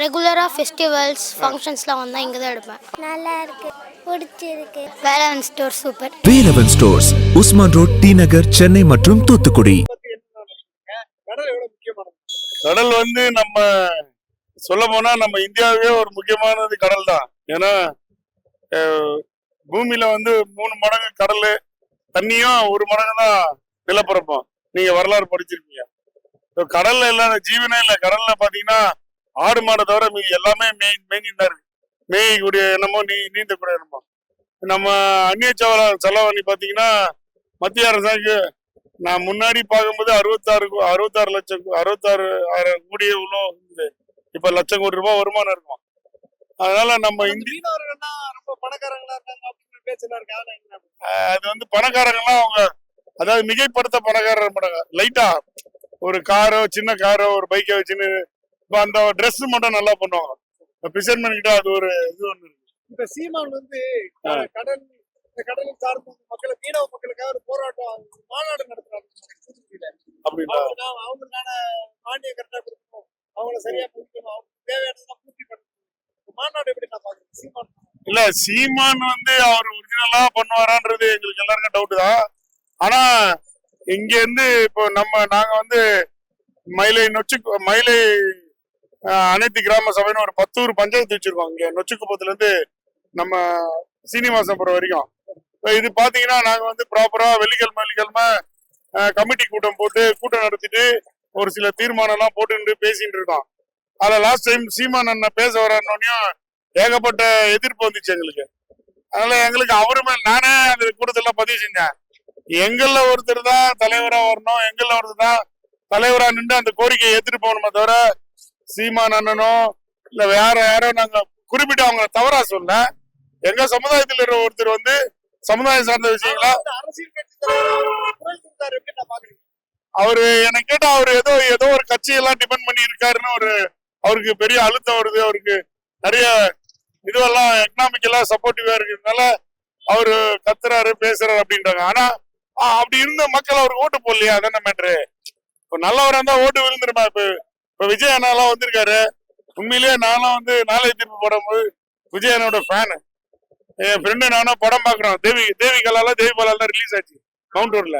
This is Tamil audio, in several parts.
ரெகுலராக ஃபெஸ்டிவல்ஸ் ஃபங்க்ஷன்ஸ்லாம் வந்தால் இங்கே தான் எடுப்பேன். நல்லா இருக்கு பிடிச்சிருக்கு Velavan store super Velavan stores Usman road T Nagar Chennai மற்றும் தூத்துக்குடி. கடல் வந்து நம்ம சொல்ல போனா நம்ம இந்தியாவே ஒரு முக்கியமானது கடல் தான் ஏன்னா பூமியில வந்து மூணு மடங்கு கடல் தண்ணியும் ஒரு மடங்கு தான் நிலப்பரப்பும். நீங்க வரலாறு படிச்சிருப்பீங்க. இப்ப கடல்ல இல்லாத ஜீவனே இல்லை. கடல்ல பாத்தீங்கன்னா ஆடு மாடை தவிர மீதி எல்லாமே மேய் மேய்ஞ்சிட்டு தான் இருக்கு மேய்க்கூடிய என்னமோ நீ நீந்தக்கூடிய என்னமோ. நம்ம அந்நிய செலவ செலவணி பாத்தீங்கன்னா மத்திய அரசாங்கம் நான் முன்னாடி பார்க்கும்போது அறுபத்தாறு அறுபத்தாறு லட்சம் அறுபத்தாறு ஆயிரம் கோடி இவ்வளோ இருந்தது. இப்ப லட்சம் கோடி ரூபாய் வருமானம் இருக்கும். அதனால நம்ம அந்த இந்தி மீனவர்கள்லாம் ரொம்ப பணக்காரங்களா இருக்காங்க அது வந்து பணக்காரங்கலாம் அவங்க அதாவது மிகைப்படுத்த பணக்காரர் மாட்டாங்க. லைட்டா ஒரு காரோ சின்ன காரோ ஒரு பைக்கை வச்சுன்னு இப்ப அந்த Dress மட்டும் நல்லா பண்ணுவாங்க. பிசர்மேன் கிட்ட அது ஒரு இது ஒண்ணு இருக்கு. இப்ப சீமான் வந்து. கடல் இந்த கடலில் சார்ந்த மக்களை மீனவ மக்களுக்காக ஒரு போராட்டம் மாநாடு நடத்துறாங்க. அப்படின்னா அவங்களுக்கான மானியம் கரெக்டா கொடுக்கணும். அவங்கள சரியா பிடிக்கணும் அவங்களுக்கு தேவையானதெல்லாம் பூர்த்தி பண்ணணும். மாநாடு எப்படி நான் பாக்குறேன் சீமான். இல்ல சீமான் வந்து அவர் ஒரிஜினலா பண்ணுவாரான்றது எங்களுக்கு எல்லாருக்கும் டவுட் தான். ஆனா இங்க இருந்து இப்போ நம்ம நாங்க வந்து மயிலை நொச்சி மயிலை அனைத்து கிராம சபைன்னு ஒரு பத்தூர் பஞ்சாயத்து வச்சிருக்கோம் இங்க. நொச்சுக்குப்பத்துல இருந்து நம்ம சீனிவாசபுரம் வரைக்கும். இது பாத்தீங்கன்னா நாங்க வந்து ப்ராப்பரா வெள்ளிக்கிழமை வெள்ளிக்கிழமை கமிட்டி கூட்டம் போட்டு கூட்டம் நடத்திட்டு ஒரு சில தீர்மானம் எல்லாம் போட்டு பேசிட்டு இருக்கோம். அதுல லாஸ்ட் டைம் சீமான் அண்ணன் பேச வரணும்னையும் ஏகப்பட்ட எதிர்ப்பு வந்துச்சு எங்களுக்கு. அதனால எங்களுக்கு அவருமே நானே அந்த கூட்டத்துல பதிவு செஞ்சேன். எங்கள்ல ஒருத்தர் தான் தலைவரா வரணும் எங்கள்ல ஒருத்தர் தான் தலைவரா நின்று அந்த கோரிக்கையை ஏத்துட்டு போகணுமே தவிர சீமான் அண்ணனோ இல்ல வேற யாரோ நாங்க குறிப்பிட்டு அவங்க தவறா சொல்ல எங்க சமுதாயத்துல இருக்கிற ஒருத்தர் வந்து சமுதாயம் சார்ந்த விஷயங்களா? அவர் என்ன கேட்டா அவர் ஏதோ ஏதோ ஒரு கட்சியெல்லாம் டிபெண்ட் பண்ணி இருக்காருன்னு ஒரு அவருக்கு பெரிய அழுத்தம் வருது. அவருக்கு நிறைய இதுவெல்லாம் எக்கனாமிக்கலா சப்போர்ட்டிவா இருக்கிறதுனால அவரு கத்துறாரு பேசுறாரு அப்படின்றாங்க. ஆனா அப்படி இருந்த மக்கள் அவருக்கு ஓட்டு போடலையா? அதான மேட்ரு இப்போ நல்லவரா இருந்தா ஓட்டு விழுந்துருமா? இப்ப இப்ப விஜய் அண்ணாலாம் வந்திருக்காரு. உண்மையிலேயே நானும் வந்து நாளை தீர்ப்பு போடும்போது விஜய் அண்ணோட ஃபேனு என் ஃப்ரெண்டு நானும் படம் பாக்குறோம். தேவி தேவி கலால தேவி பாலால ரிலீஸ் ஆச்சு. கவுண்டூர்ல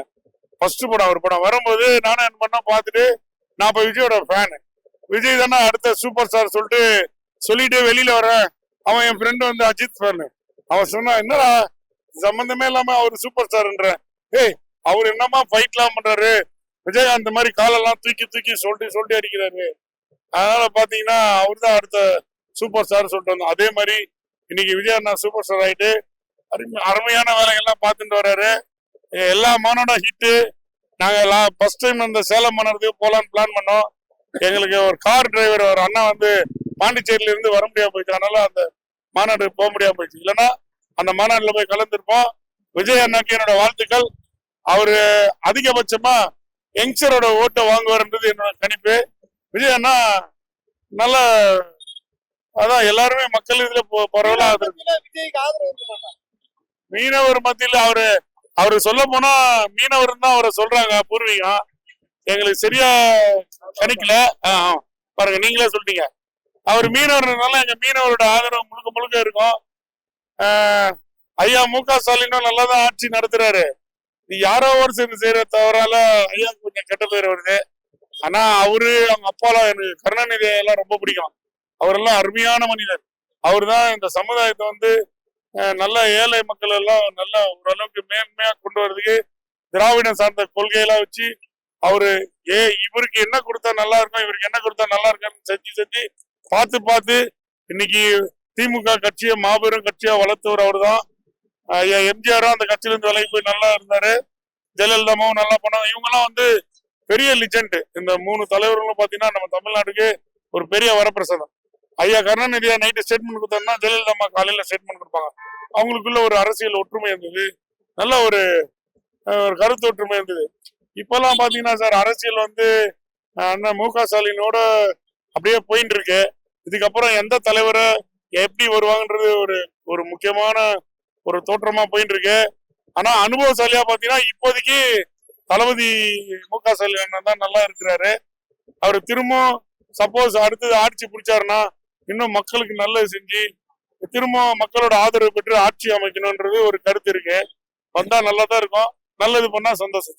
ஃபர்ஸ்ட் படம் அவர் படம். வரும்போது நானும் என்ன பண்ண பார்த்துட்டு நான் இப்ப விஜயோட ஃபேனு விஜய் தானே அடுத்த சூப்பர் ஸ்டார் சொல்லிட்டு சொல்லிட்டு வெளியில வரேன் அவன் என் ஃப்ரெண்டு வந்து அஜித் ஃபேனு அவன் சொன்னான் என்னடா சம்பந்தமே இல்லாம அவர் சூப்பர் ஸ்டார்ன்ற ஏய் அவர் என்னமா ஃபைட்லாம் பண்றாரு? விஜயகாந்த் மாதிரி காலெல்லாம் தூக்கி தூக்கி சொல்லிட்டு சொல்லிட்டு அடிக்கிறாரு. அதனால பாத்தீங்கன்னா அவர் தான் அடுத்த சூப்பர் ஸ்டார் சொல்லிட்டு வந்தோம். அதே மாதிரி இன்னைக்கு விஜய் அண்ணா சூப்பர் ஸ்டார் ஆயிட்டு அருமை- அருமையான வேலைகள்லாம் பார்த்துட்டு வர்றாரு எல்லா மாநாடும் ஹிட்டு நாங்க ஃபர்ஸ்ட் டைம் இந்த சேலம் மாநாடுக்கு போலான்னு பிளான் பண்ணோம். எங்களுக்கு ஒரு கார் டிரைவர் ஒரு அண்ணா வந்து பாண்டிச்சேரியில இருந்து வர முடியாம போயிடுச்சு அதனால அந்த மாநாடு போக முடியாம போயிடுச்சு. இல்லைன்னா அந்த மாநாட்டில் போய் கலந்துருப்போம். விஜய் அண்ணாக்கு என்னோட வாழ்த்துக்கள். அவரு அதிகபட்சமா யங்ஸ்டரோட ஓட்டை வாங்குவார்ன்றது என்னோட கணிப்பு. விஜய் அண்ணா நல்ல அதான் எல்லாருமே மக்கள் இதுல பரவலா மீனவர் மத்தியில அவரு அவரு சொல்ல போனா மீனவர் தான் அவரை சொல்றாங்க பூர்வீகம். எங்களுக்கு சரியா கணிக்கல. பாருங்க நீங்களே சொல்லிட்டீங்க அவர் மீனவர்னால எங்க மீனவரோட ஆதரவு முழுக்க முழுக்க இருக்கும். ஐயா மு க ஸ்டாலினும் நல்லா தான் ஆட்சி நடத்துறாரு. இது யாரோ ஒரு சேர்ந்து செய்யற தவறால ஐயா கொஞ்சம் கெட்ட பேர் வருது. ஆனா அவரு அவங்க அப்பாலாம் எனக்கு கருணாநிதி எல்லாம் ரொம்ப பிடிக்கும். அவரெல்லாம் அருமையான மனிதர். அவர் தான் இந்த சமுதாயத்தை வந்து நல்ல ஏழை மக்கள் எல்லாம் நல்ல ஓரளவுக்கு மேன்மையா கொண்டு வர்றதுக்கு திராவிடம் சார்ந்த கொள்கையெல்லாம் வச்சு அவரு ஏ இவருக்கு என்ன கொடுத்தா நல்லா இருக்கும் இவருக்கு என்ன கொடுத்தா நல்லா இருக்கும்னு செஞ்சு செஞ்சு பார்த்து பார்த்து இன்னைக்கு திமுக கட்சியை மாபெரும் கட்சியா வளர்த்தவர் அவர் தான் எம்ஜிஆரும் அந்த கட்சியிலிருந்து விலகி போய் நல்லா இருந்தாரு. ஜெயலலிதாவும் நல்லா பண்ணாங்க. இவங்கெல்லாம் வந்து பெரிய லிஜெண்ட் இந்த மூணு தலைவர்களும் பாத்தீங்கன்னா நம்ம தமிழ்நாட்டுக்கு ஒரு பெரிய வரப்பிரசாதம். ஐயா கருணாநிதியா நைட்டு ஸ்டேட்மெண்ட் கொடுத்தாருன்னா ஜெயலலிதா அம்மா காலையில ஸ்டேட்மெண்ட் கொடுப்பாங்க. அவங்களுக்குள்ள ஒரு அரசியல் ஒற்றுமை இருந்தது. நல்ல ஒரு ஒரு கருத்து ஒற்றுமை இருந்தது. இப்போல்லாம் பாத்தீங்கன்னா சார் அரசியல் வந்து அண்ணன் மு க ஸ்டாலினோட அப்படியே போயிட்டு இருக்கு. இதுக்கப்புறம் எந்த தலைவரை எப்படி வருவாங்கன்றது ஒரு ஒரு முக்கியமான ஒரு தோற்றமா போயிட்டு இருக்கு ஆனா அனுபவசாலியா பாத்தீங்கன்னா இப்போதைக்கு தளபதி மு க ஸ்டாலின் தான் நல்லா இருக்கிறாரு. அவர் திரும்பவும் சப்போஸ் அடுத்தது ஆட்சி பிடிச்சாருன்னா இன்னும் மக்களுக்கு நல்லது செஞ்சு திரும்ப மக்களோட ஆதரவு பெற்று ஆட்சி அமைக்கணும்ன்றது ஒரு கருத்து இருக்கு. வந்தா நல்லா தான் இருக்கும். நல்லது பண்ணா சந்தோஷம்.